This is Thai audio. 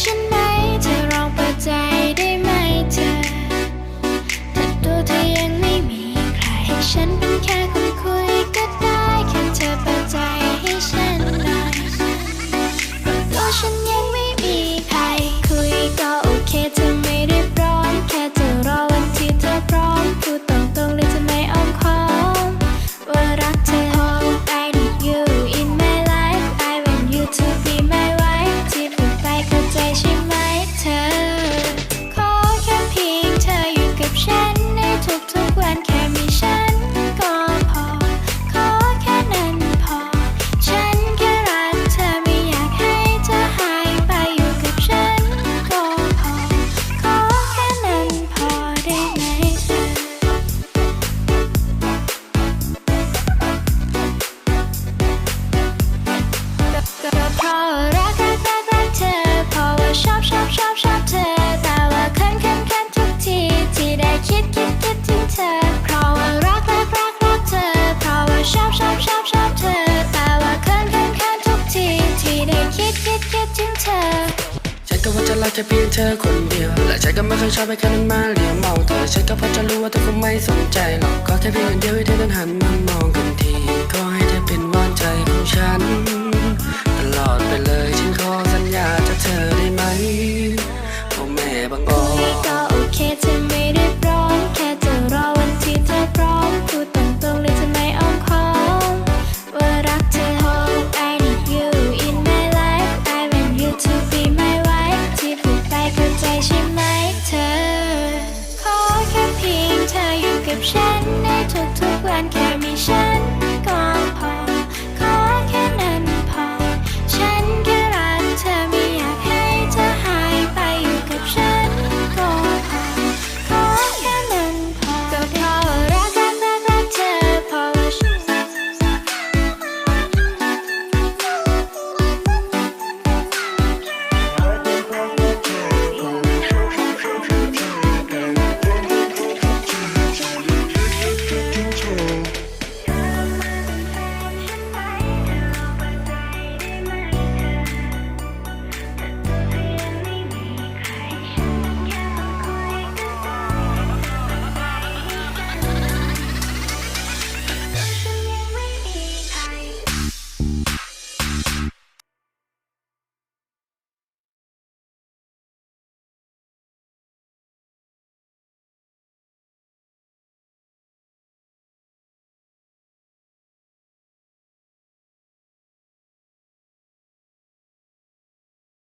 ฉันไหมเธอลองเปิดใจได้ไหมเธอ ถ้าตัเธอยังไม่มีใคร ฉันเป็นแค่ ได้คิดคิดคิดถึงเธอ ฉันก็ว่าจะรักแค่เพียงเธอคนเดียว และฉันก็ไม่เคยชอบไปแค่นั้นมาเลี้ยเมาเธอ ฉันก็พอจะรู้ว่าเธอคงไม่สนใจหรอกก็แค่เพียงคนเดียวให้เธอนั้นหันมามองกันที ใช่ไหมเธอ ขอแค่เพียงเธออยู่กับฉันในทุกๆ